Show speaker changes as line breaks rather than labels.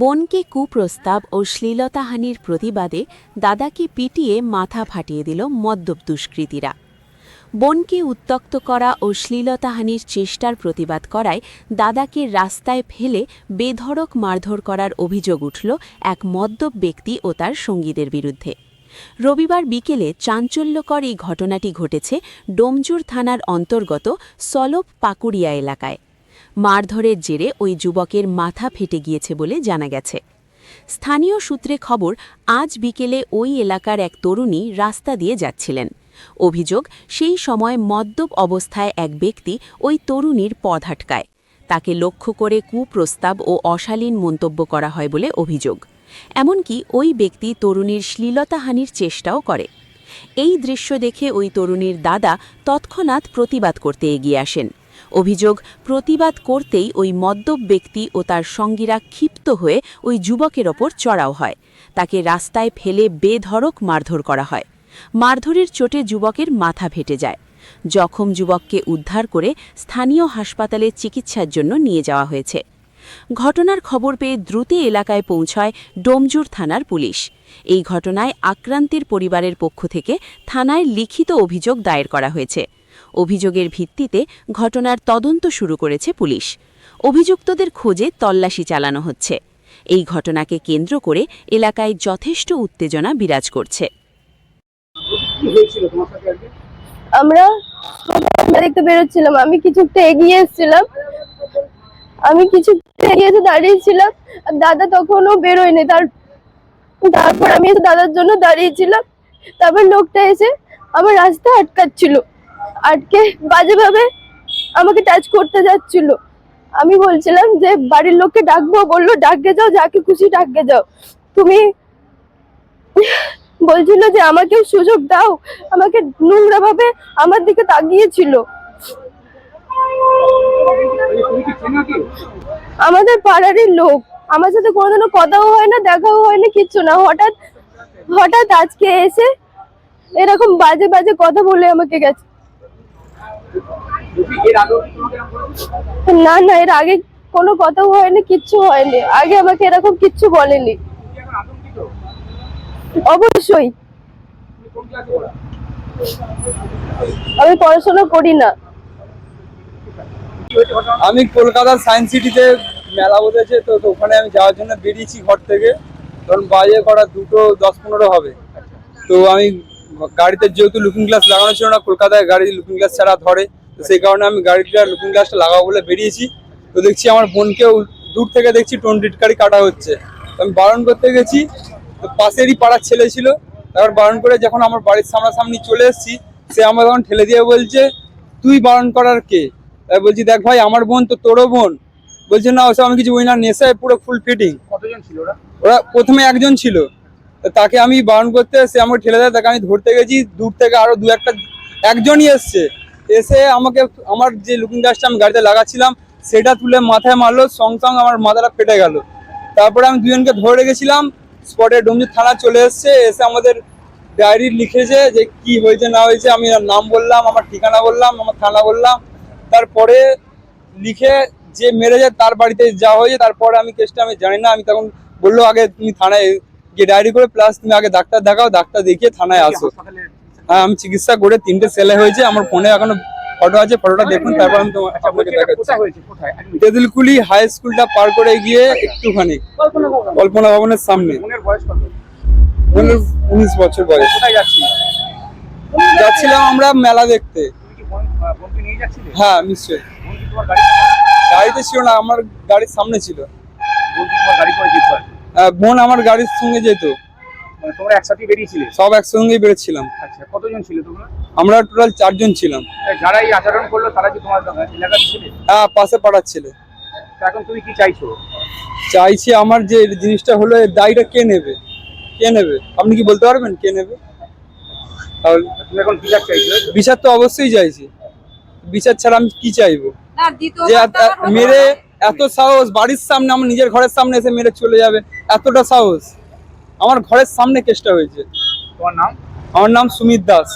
বোনকে কুপ্রস্তাব ও শ্লীলতাহানির প্রতিবাদে দাদাকে পিটিয়ে মাথা ফাটিয়ে দিল মদ্যপ দুষ্কৃতীরা। বোনকে উত্তক্ত করা ও শ্লীলতাহানির চেষ্টার প্রতিবাদ করায় দাদাকে রাস্তায় ফেলে বেধড়ক মারধর করার অভিযোগ উঠল এক মদ্যপ ব্যক্তি ও তার সঙ্গীদের বিরুদ্ধে। রবিবার বিকেলে চাঞ্চল্যকর এই ঘটনাটি ঘটেছে ডোমজুর থানার অন্তর্গত সলপ পাকুড়িয়া এলাকায়। মারধরের জেরে ওই যুবকের মাথা ফেটে গিয়েছে বলে জানা গেছে। স্থানীয় সূত্রে খবর, আজ বিকেলে ওই এলাকার এক তরুণী রাস্তা দিয়ে যাচ্ছিলেন। অভিযোগ, সেই সময় মদ্যপ অবস্থায় এক ব্যক্তি ওই তরুণীর পথ আটকায়। তাকে লক্ষ্য করে কুপ্রস্তাব ও অশালীন মন্তব্য করা হয় বলে অভিযোগ। এমনকি ওই ব্যক্তি তরুণীর শ্লীলতাহানির চেষ্টাও করে। এই দৃশ্য দেখে ওই তরুণীর দাদা তৎক্ষণাৎ প্রতিবাদ করতে এগিয়ে আসেন। অভিযোগ, প্রতিবাদ করতেই ওই মদ্যপ ব্যক্তি ও তার সঙ্গীরা ক্ষিপ্ত হয়ে ওই যুবকের ওপর চড়াও হয়। তাকে রাস্তায় ফেলে বেধড়ক মারধর করা হয়। মারধরের চোটে যুবকের মাথা ফেটে যায়। জখম যুবককে উদ্ধার করে স্থানীয় হাসপাতালে চিকিৎসার জন্য নিয়ে যাওয়া হয়েছে। ঘটনার খবর পেয়ে দ্রুত এলাকায় পৌঁছায় ডোমজুর থানার পুলিশ। এই ঘটনায় আক্রান্তের পরিবারের পক্ষ থেকে থানায় লিখিত অভিযোগ দায়ের করা হয়েছে। অভিযোগের ভিত্তিতে ঘটনার তদন্ত শুরু করেছে পুলিশ। অভিযুক্তদের খোঁজে তল্লাশি চালানো হচ্ছে। এই ঘটনাকে কেন্দ্র করে এলাকায় যথেষ্ট উত্তেজনা বিরাজ করছে।
আমরা দেখতে বেরোচ্ছিলাম। আমি কিছুটা এগিয়ে এসেছিলাম। আমি কিছুটা এগিয়ে এসে দাঁড়িয়েছিলাম দাদা তখনও বেরোয়নি। তার তারপর আমি দাদার জন্য দাঁড়িয়েছিলাম তারপর লোকটা এসে আমার রাস্তা আটকাচ্ছিল। আটকে বাজেভাবে আমাকে টাচ করতে যাচ্ছিল। আমি বলছিলাম যে, বাড়ির লোককে ডাকবো, বলল, ডাকতে যাও, যাকে খুশি ডাকতে যাও। তুমি বলছিল যে, আমাকে সুযোগ দাও। আমাকে নোংরা ভাবে আমার দিকে তাকিয়েছিল। আমাদের পাড়ারই লোক। আমার সাথে কোনোদিনও কথাও হয় না, দেখাও হয় না, কিচ্ছু না। হঠাৎ হঠাৎ আজকে এসে এরকম বাজে বাজে কথা বলে আমাকে গেছে
বলছি এর আগেও কি তোমাকে এরকম করেছে?
না না এর আগে কোনো কথাও হয়নি কিচ্ছু হয়নি। আগে আমাকে এরকম কিচ্ছু বলেনি। অবশ্যই। আমি পড়াশোনা করি না।
আমি কলকাতার সায়েন্স সিটিতে মেলা বসেছে তো তো ওখানে আমি যাওয়ার জন্য বেরিয়েছি ঘর থেকে। তখন বাজে করা দুটো দশ পনেরো হবে। তো আমি গাড়িতে যেহেতু লুকিং গ্লাস লাগানো ছিল না কলকাতায় গাড়ি লুকিং গ্লাস ছাড়া ধরে তো সেই কারণে আমি গাড়িটা লুকিং গ্লাসটা লাগাবো বলে বেরিয়েছি। তো দেখছি আমার বোনকেও দূর থেকে দেখছি টোনটিট গাড়ি কাটা হচ্ছে। আমি বারণ করতে গেছি তো পাশেরই পাড়ার ছেলে ছিল তারপর বারণ করে যখন আমার বাড়ির সামনাসামনি চলে এসেছি সে আমার তখন ঠেলে দিয়ে বলছে তুই বারণ করার কে? তাই বলছি দেখ ভাই আমার বোন তো তোরও বোন। বলছে না ওসব আমি কিছু বলি না নেশায় পুরো ফুল ফিটিং
কতজন ছিল ওরা?
ওরা প্রথমে একজন ছিল। তাকে আমি বারণ করতে সে আমাকে ঠেলে দেয়, তাকে আমি ধরতে গেছি, দূর থেকে আরও দু একটা, একজনই এসছে। এসে আমাকে, আমার যে লুকিং গ্লাসটা আমি গাড়িতে লাগাচ্ছিলাম, সেটা তুলে মাথায় মারলো, সঙ্গে সঙ্গে আমার মাথাটা ফেটে গেল। তারপরে আমি দুজনকে ধরে রেখেছিলাম, স্পটে ডুমজুর থানা চলে এসছে, এসে আমাদের ডায়েরি লিখেছে যে কি হয়েছে, না হয়েছে, আমি নাম বললাম, আমার ঠিকানা বললাম, আমার থানা বললাম। তারপরে লিখে যে মেরে যায় তার বাড়িতে যাওয়া হয়েছে, তারপরে আমি কেসটা আমি জানি না, আমি তখন বলল, আগে তুমি থানায় গিয়ে ডায়েরি করে প্লাস তুমি আগে ডাক্তার দেখাও ডাক্তার দেখিয়ে থানায় আসো। হ্যাঁ আমি চিকিৎসা করে তিনটে সেলে হয়েছে আমার ফোনে এখনও ফটো আছে ফটোটা দেখুন তারপর আমি তোমার
আচ্ছা
আপনাকে দেখাচ্ছি? তেঁতুলকুলি হাই স্কুলটা পার করে গিয়ে একটুখানি
কল্পনা
ভবনের সামনে। উনিশ বছর বয়স। যাচ্ছিলাম আমরা মেলা দেখতে। হ্যাঁ নিশ্চয়ই। গাড়িতে ছিল না আমার গাড়ির সামনে ছিল।
গাড়ি
বোন আমার গাড়ির সঙ্গে যেত।
মানে তোমরা একসাথে বেরিয়েছিলে?
সব একসঙ্গেই বেরোচ্ছিলাম।
আচ্ছা কতজন ছিল তোমরা?
আমরা টোটাল চারজন ছিলাম।
যারা এই আচরণ করল তারা কি তোমার এলাকার ছিলে?
হ্যাঁ পাশে পাড়ার ছেলে।
এখন তুমি কি চাইছো?
চাইছি আমার যে জিনিসটা হলো এর দায়টা কে নেবে? কে নেবে? আপনি কি বলতে পারবেন কে নেবে? তাহলে
তুমি এখন বিচার চাইছো
বিচার তো অবশ্যই চাইছি। বিচার ছাড়া আমি কি চাইব? যে মেরে এত সাহস বাড়ির সামনে আমার নিজের ঘরের সামনে এসে মেরে চলে যাবে। এতটা সাহস। আমার ঘরের সামনে কেসটা হয়েছে।
তোমার নাম?
আমার নাম সুমিত দাস।